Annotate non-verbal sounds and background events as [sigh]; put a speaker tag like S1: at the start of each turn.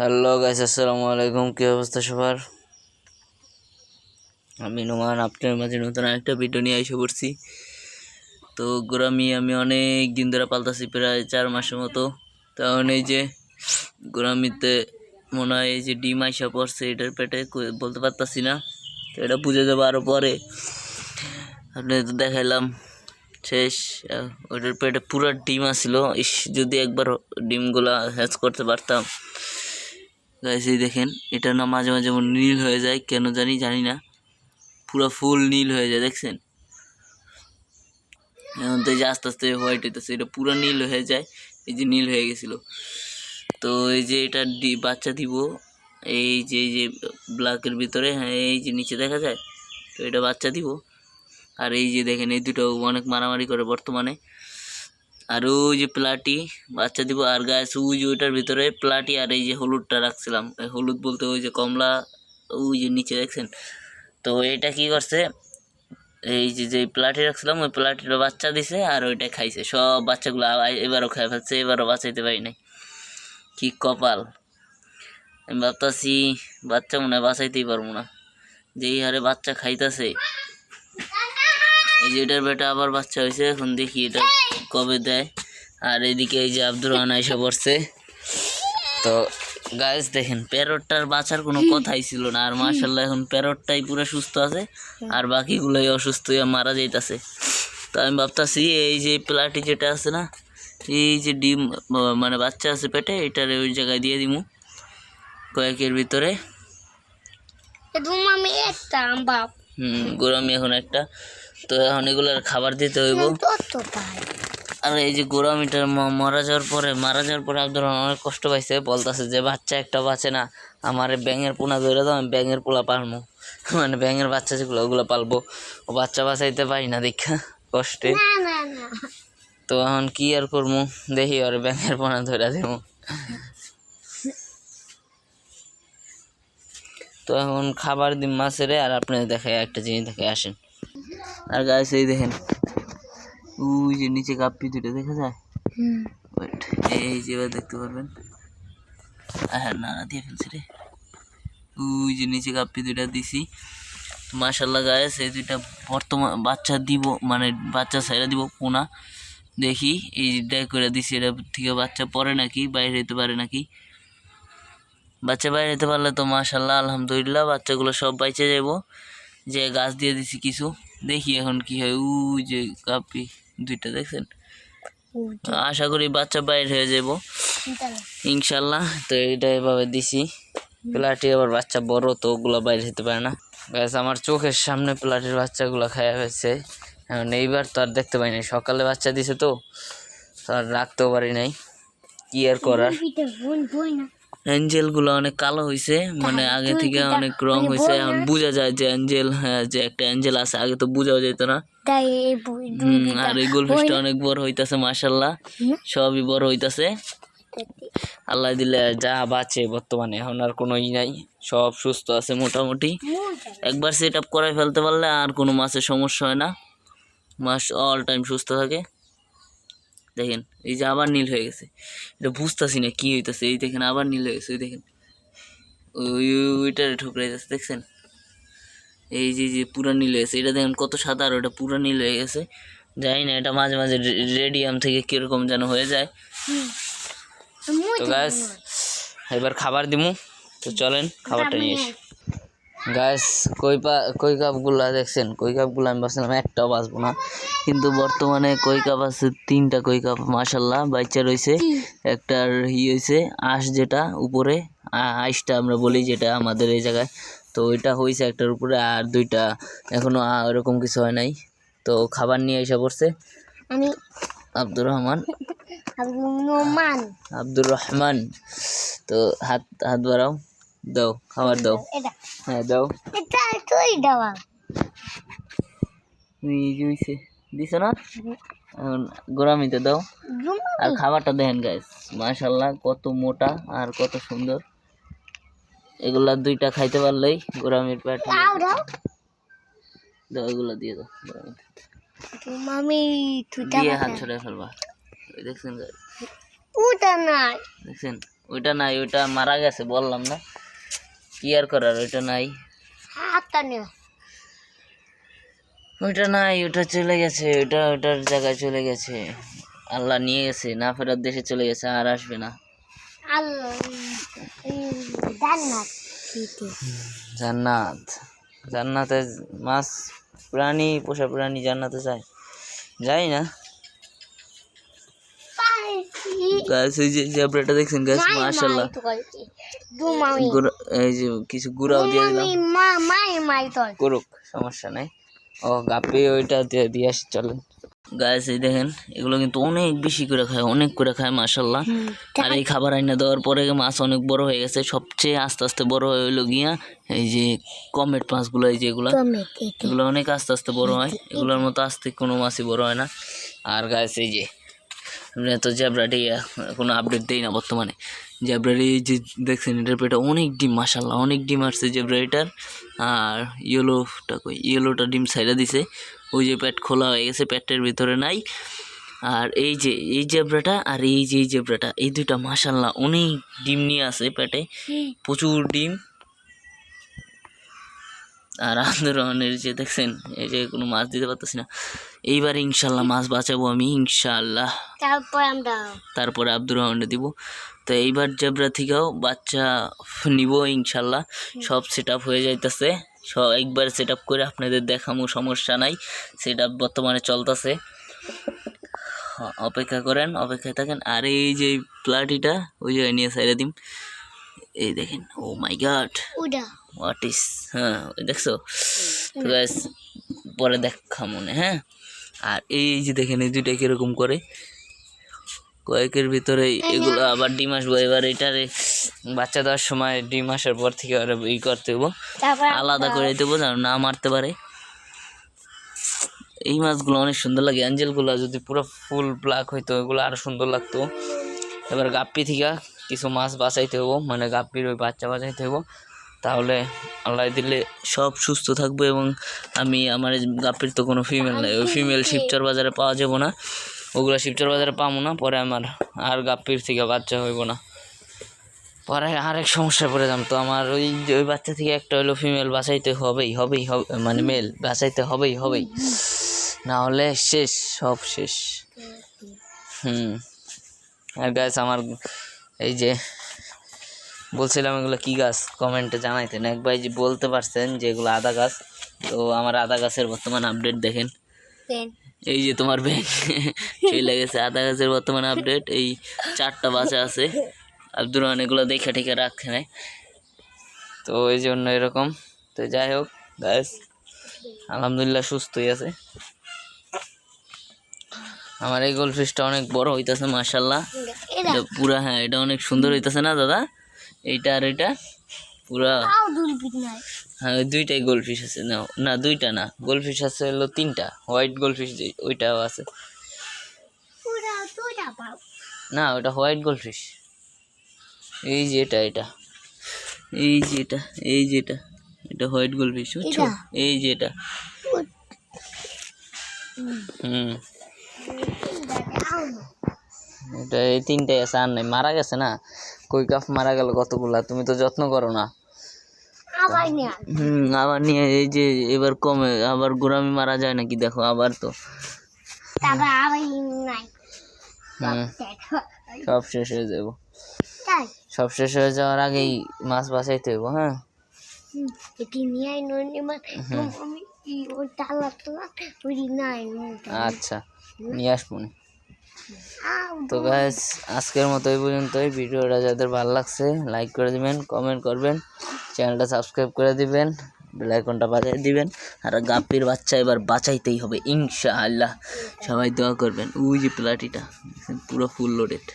S1: Hello guys, আসসালামু আলাইকুম। কী অবস্থা সবার? আমি নোমান, আপনার মাঝে নতুন একটা ভিডিও নিয়ে এসে পড়ছি। তো গোরামি, আমি অনেক দিন ধরে পালতাছি, প্রায় চার মাসের মতো। তখন এই যে গোরামিতে মনে হয় এই যে ডিম আইসা পড়ছে, এটার পেটে বলতে পারতাছি না। তো এটা বুঝে যাব আরও পরে। আপনি তো দেখাইলাম, শেষ। ওটার পেটে পুরো ডিম আসছিল ইস, যদি একবার ডিমগুলা হ্যাচ করতে পারতাম। গাইস এই দেখেন, এটা না মাঝে মাঝে এমন নীল হয়ে যায়, কেন জানি জানি না। পুরো ফুল নীল হয়ে যায়, দেখছেন? এখন তো এই যে আস্তে আস্তে হোয়াইট হইতেছে, এটা পুরো নীল হয়ে যায়, এই যে নীল হয়ে গেছিল। তো এই যে এটা বাচ্চা দিব, এই যে এই যে ব্ল্যাকের ভিতরে হ্যাঁ এই যে নিচে দেখা যায়? তো এটা বাচ্চা দিব। আর এই যে দেখেন, এই দুটো অনেক মারামারি করে বর্তমানে। আর ওই যে প্লাটি বাচ্চা দিব আর গাছ ওই যে ওইটার ভিতরে প্লাটি আর এই যে হলুদটা রাখছিলাম। হলুদ বলতে ওই যে কমলা, ওই যে নিচে দেখছেন? তো এটা কি করছে? এই যে যে প্লাটি রাখছিলাম, ওই প্লাটির বাচ্চা দিছে আর ওইটা খাইছে। সব বাচ্চাগুলো এবারও খাই ফেলছে, এবারও বাঁচাইতে পারি নাই। কি কপাল। আমি ভাবতাছি বাচ্চা মনে হয় বাঁচাইতেই পারব না। যেই হারে বাচ্চা খাইতাছে। এই যে এটার বেটা আবার বাচ্চা হয়েছে এখন দেখি এটা কবে দেয়? আর এদিকে এই যে আব্দুর রহমান এসে পড়ছে। তো গাইস দেখেন প্যারটটার বাঁচার কোনো কথাই ছিল না। আর মার্শাল্লাহ এখন প্যারটটাই পুরো সুস্থ আছে। আর বাকিগুলোই অসুস্থ হয়ে মারা যাইতাছে। তো আমি ভাবতাছি এই যে প্লাটি যেটা আছে না এই যে ডিম মানে বাচ্চা আছে পেটে এটার ওই জায়গায় দিয়ে দিমু। কয়েকের ভিতরে। হুম গোরামি এখন একটা। তো এখন এগুলোর খাবার দিতে হইব। আর এই যে গোরামিটার ম- মারা যাওয়ার পরে মারা যাওয়ার পরে আব্দুর রহমান অনেক কষ্ট পাইছে। বলতেছে যে বাচ্চা একটা বাঁচে না। আমার ব্যাঙের পোনা ধরে দাও আমি ব্যাঙের পোলা পালবো [laughs] মানে ব্যাঙের বাচ্চা যেগুলো ওগুলো পালবো। ও বাচ্চা বাঁচাইতে পারি না দেখা কষ্টে। তো এখন কি আর করব দেখি আর ব্যাঙের পোনা ধরে দেবো। তো এখন খাবার দিন মাছেরে আর আপনাদের দেখে একটা জিনিস দেখে আসেন। আর গাছ এই দেখেন। ওই যে নিচে কাপ্পি দুটো দেখা যায়? এই যে এবার দেখতে পারবেন। হ্যাঁ না দিয়ে ফেলছি রে। ওই যে নিচে কাপ্পি দুইটা দিছি। মাশাল্লাহ গায়ে এই দুইটা বর্তমান বাচ্চা দিব মানে বাচ্চা সাইরা দিব পোনা। দেখি এই ডাই করে দিছি এটা থেকে বাচ্চা পড়ে নাকি বাইরে হতে পারে নাকি। বাচ্চা বাইরে হতে পারলে তো মাশাল্লাহ আলহামদুলিল্লাহ বাচ্চাগুলো সব বাইচে যাব যে গাছ দিয়ে দিছি কিছু। দেখি এখন কি হয় ওই যে কাপি দুইটা দেখছেন? আশা করি বাচ্চা বাইর হয়ে যাব। ইনশাল্লাহ। তো এটা এভাবে দিছি। প্লাটি আবার বাচ্চা বড় তো ওগুলো বাইরে হতে পারে না। ব্যাস আমার চোখের সামনে প্লাটির বাচ্চাগুলো খাওয়া হয়েছে এখন এইবার তো আর দেখতে পাই নাই। সকালে বাচ্চা দিছে তো তো আর রাখতেও পারি নাই। কি আর করার? অ্যাঞ্জেলগুলো অনেক কালো হয়েছে মানে আগে থেকে অনেক রং হয়েছে এখন বোঝা যায় যে অ্যাঞ্জেল হ্যাঁ যে একটা অ্যাঞ্জেল আছে আগে তো বোঝাও যেত না। আর এই গোলফিশটা অনেক বড় হইতাছে মাশাল্লাহ সবই বড় হইতাছে। আল্লাহ দিলে যা বাঁচে বর্তমানে এখন আর কোনো ই নাই। সব সুস্থ আছে মোটামুটি। একবার সেট আপ করাই ফেলতে পারলে আর কোনো মাছের সমস্যা হয় না। মাছ অল টাইম সুস্থ থাকে। দেখেন এই যে আবার নীল হয়ে গেছে। এটা বুঝতেছি না কী হইতেছে এই দেখেন আবার নীল হয়ে গেছে ওই দেখেন। ওই ওই- ওইটারে ঠুকরাই যাচ্ছে দেখছেন? এই যে যে পুরা নীল হয়ে গেছে এটা দেখেন কত সাদা আর ওটা পুরা নীল হয়ে গেছে। জানি না এটা মাঝে মাঝে রেডিয়াম থেকে কীরকম যেন হয়ে যায়। তো গাছ এবার খাবার দিমু। তো চলেন খাবারটা নিয়ে এসি গাছ কই পা কই কাপগুলা দেখছেন? কই কাপগুলো আমি ভাবছিলাম একটাও বাঁচবো না। কিন্তু বর্তমানে কই কাপ আছে তিনটা কই কাপ মাসাল্লাহ বাচ্চা রয়েছে একটার ই হয়েছে আঁশ যেটা উপরে আ- আঁশটা আমরা বলি যেটা আমাদের এই জায়গায়। তো ওইটা হয়েছে একটার উপরে আর দুইটা এখনও ওরকম কিছু হয় নাই। তো খাবার নিয়ে এসে পড়ছে।
S2: আমি
S1: আব্দুর রহমান। আব্দুর রহমান। তো হাত হাত বাড়াও। দাও খাবার দাও। হ্যাঁ দাও।
S2: এটা তুই দেওয়া
S1: এই যে হইছে দিছ না? এখন গোরামিতে দাও। আর খাবারটা দেখেন গাইস মাশাল্লাহ কত মোটা আর কত সুন্দর। এগুলা দুইটা খাইতে পারলেই গোরামির পেট
S2: দাও দাও।
S1: দাও এগুলো দিয়ে দাও গোরামিতে।
S2: তুইটা
S1: দিয়ে হাত ছড়াই ফেলবা। ওই দেখছেন guys?
S2: উটা নাই।
S1: দেখছেন? ওইটা নাই ওইটা মারা গেছে বললাম না। কি আর করার ওইটা নাই। ওইটা নাই ওটা চলে গেছে ওটা ওটার জায়গায় চলে গেছে। আল্লাহ নিয়ে গেছে না ফেরার দেশে চলে গেছে আর আসবে না।
S2: আল্লাহ জান্নাত। দিতে
S1: জান্নাত। জান্নাতে মাছ প্রাণী পোষা প্রাণী জান্নাতে যায়। যাই না। গাছ এই যে জ্যাবরাটা দেখছেন গাছ মাশাল্লাহ
S2: দু
S1: এই যে কিছু গুড়াও দিয়ে দিলাম। করুক সমস্যা নাই। ও গাপি ওইটা দিয়ে আসি চলেন। গাছ এই দেখেন এগুলো কিন্তু অনেক বেশি করে খায় অনেক করে খায় মাশাল্লাহ আর এই খাবার আইনা দেওয়ার পরে মাছ অনেক বড় হয়ে গেছে। সবচেয়ে আস্তে আস্তে বড় হয়ে হইল গিয়া এই যে কমেট মাছগুলো এই যেগুলো
S2: টমেটো
S1: এগুলো অনেক আস্তে আস্তে বড় হয়। এগুলোর মতো আস্তে কোনো মাছই বড় হয় না। আর গাছ এই যে তো জ্যাবরাটি কোনো আপডেট দেই না বর্তমানে। জ্যাবরারি যে দেখছেন এটার পেটে অনেক ডিম মাসাল্লাহ অনেক ডিম আসছে জ্যাবরারিটার আর ইয়েলোটা কই? ইয়েলোটা ডিম সাইডা দিছে। ওই যে প্যাট খোলা হয়ে গেছে পেটের ভিতরে নাই। আর এই যে এই জেব্রাটা আর এই যে এই জেব্রাটা এই দুইটা মাসাল্লাহ অনেক ডিম নিয়ে আছে পেটে। প্রচুর ডিম। আর আব্দুর রহমানের যে দেখছেন এই যে কোনো মাছ দিতে পারতেছি না। এইবার ইনশাল্লাহ মাছ বাঁচাবো আমি ইনশাল্লাহ।
S2: তারপর আমরা
S1: তারপরে আব্দুর রহমানকে দিব। তো এইবার জেব্রা থেকেও বাচ্চা নিব ইনশাল্লাহ। সব সেট হয়ে যাইতেছে। সব একবার সেট করে আপনাদের দেখামো সমস্যা নাই। সেট বর্তমানে চলতেছে। অপেক্ষা করেন অপেক্ষায় থাকেন। আর এই যে প্লাটিটা ওই জায়গায় নিয়ে সাইডে দিম। এই দেখেন ও মাই গড। হোয়াট ইস হ্যাঁ দেখছ? তো পরে দেখা মনে হ্যাঁ? আর এই যে দেখেন এই দুইটা কীরকম করে? কয়েকের ভিতরে এগুলো আবার ডিম আসব। এবার এটারে বাচ্চা দেওয়ার সময় ডিম আসার পর থেকে আর ই করতে হব আলাদা করে দেবো যেন না মারতে পারে। এই মাছগুলো অনেক সুন্দর লাগে। অ্যাঞ্জেলগুলো যদি পুরো ফুল ব্ল্যাক হইতো এগুলো আরও সুন্দর লাগতো। এবার গাপ্পি থেকে কিছু মাছ বাঁচাইতে হব মানে গাপ্পির ওই বাচ্চা বাঁচাইতে হব তাহলে আল্লাহ দিলে সব সুস্থ থাকব এবং আমি আমার এই গাপ্পির তো কোনো ফিমেল নাই। ওই ফিমেল শিবচর বাজারে পাওয়া যাব না। ওগুলো শিবচর বাজারে পাবো না পরে আমার আর গাপ্পির থেকে বাচ্চা হইব না। পরে আরেক সমস্যায় পড়ে যাম তো আমার ওই যে ওই বাচ্চা থেকে একটা হলো ফিমেল বাঁচাইতে হবেই হবেই হবে মানে মেল বাঁচাইতে হবেই হবেই। না হলে শেষ সব শেষ। হুম। আর গাছ আমার এই যে বলছিলাম এগুলো কী গাছ? কমেন্টে জানাইতেন এক ভাই যে বলতে পারছেন যে এগুলো আদা গাছ। তো আমার আদা গাছের বর্তমান আপডেট দেখেন। এই যে তোমার ব্যাগ চলে গেছে। আদা গাছের বর্তমান আপডেট এই চারটা বাচ্চা আছে। আব্দুর রহমান এগুলো দেখে ঠেকে রাখে নেয় তো এই জন্য এরকম। তো যাই হোক গাছ আলহামদুলিল্লাহ সুস্থই আছে। আমার এই গোল ফিশটা অনেক বড় হইতাছে
S2: এটা
S1: পুরা হ্যাঁ এটা অনেক সুন্দর হইতাছে না দাদা? এইটা আর এটা পুরা হ্যাঁ দুইটাই গোলফিশ আছে। না না দুইটা না গোলফিশ আছে হলো তিনটা হোয়াইট গোলফিশ ওইটাও আছে। না ওটা হোয়াইট গোলফিশ এই যে এটা এটা। এই যে এটা এই যে এটা এটা হোয়াইট গোলফিশ বুঝছ? এই যে এটা। হুম। এটা এই তিনটাই আছে আর নাই মারা গেছে না? কই কাফ মারা গেল কতগুলা? তুমি তো যত্ন করো না। হুম আবার নিয়ে এই যে এবার কমে আবার গোড়ামি মারা যায় নাকি? দেখো আবার তো। সব শেষ। হয়ে যাব।
S2: তাই?
S1: সব শেষ হয়ে যাওয়ার আগেই মাছ বাঁচাইতে হইব হ্যাঁ? আচ্ছা নিয়ে আসব নি। তো গ্যাস আজকের মতো এই পর্যন্তই। ভিডিওটা যাদের ভালো লাগছে লাইক করে দিবেন কমেন্ট করবেন চ্যানেলটা সাবস্ক্রাইব করে দিবেন বেল আইকনটা বাজাই দিবেন, আর গাপির বাচ্চা এবার বাঁচাইতেই হবে, ইনশাআল্লাহ। সবাই দোয়া করবেন। ওই যে প্লাটিটা, পুরো ফুল লোডেড